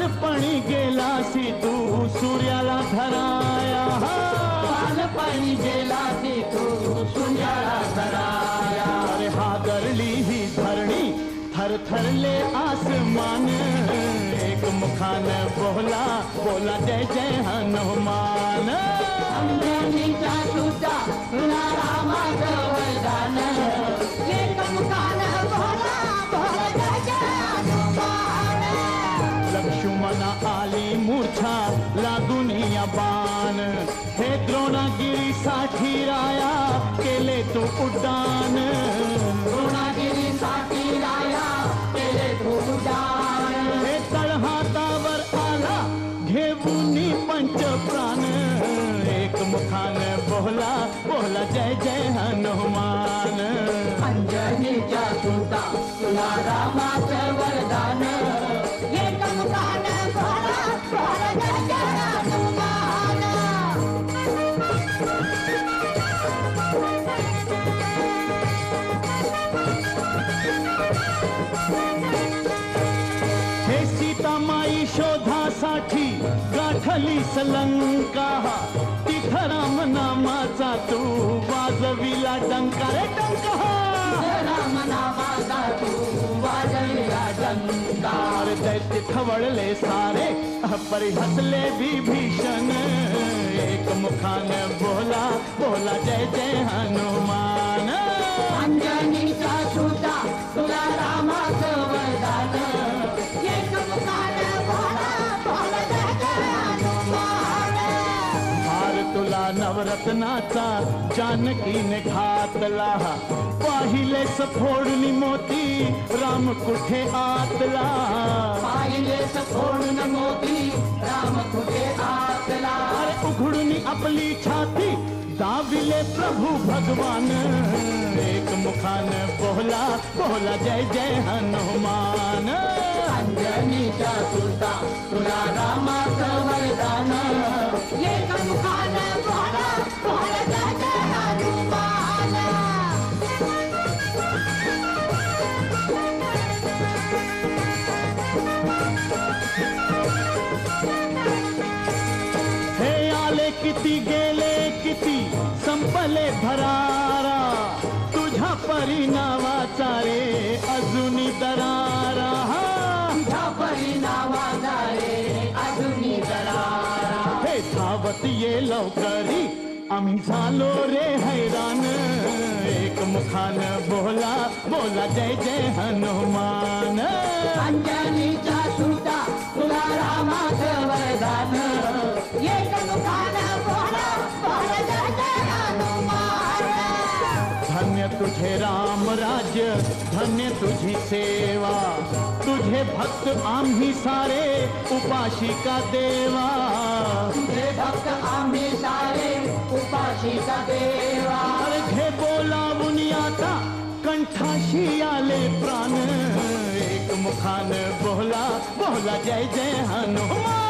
बालपणी गेलासी तू सूर्याला धराया बालपणी गेलासी तू सूर्याला धराया अरे हादरली ही धरणी थरथरले आसमान एक मुखान बोला बोला जय जय हनुमान अंबेनीचा सुद्धा रामाचं पान हे द्रोणागिरी साठी राया केले तू उड्डाण द्रोणागिरी साठी राया केले तू हे तळहातावर आला घेऊन पंच प्राण एक मुखान बोला बोला जय जय हनुमान सुता तुला रामा खाली सलंका तिथ राम तू वाजविला डंका रे डंका राम नामाचा तू वाजविला डंका दैत्य खवळले सारे पर हसले भीषण एक मुखान बोला बोला जय जय हनुमान नवरत्नाचा जानकीने घातला पाहिले सफोडली मोती राम कुठे आतला पाहिले सफोडून मोती राम कुठे आतला अरे उघडून आपली छाती दाविले प्रभू भगवान एक मुखान बोहला बोहला जय जय हनुमान अंजनीचा सुलता तुला किती गेले किती संपले भरारा तुझ्या परिणावाचा रे अजूनी दरारा तुझ्या परिणावाचा रे अजूनी दरारा हे धावत ये लवकरी आम्ही झालो रे हैरान एक मुखान बोला बोला जय जय हनुमान अंजनीचा तुझे राम राज्य धन्य तुझी सेवा तुझे भक्त आम ही सारे उपाशी का देवा तुझे भक्त आम ही सारे का देवा अर्घे बोला मुनियाता कंठाशी आले प्राण एक मुखान बोला बोला जय जय हनुमान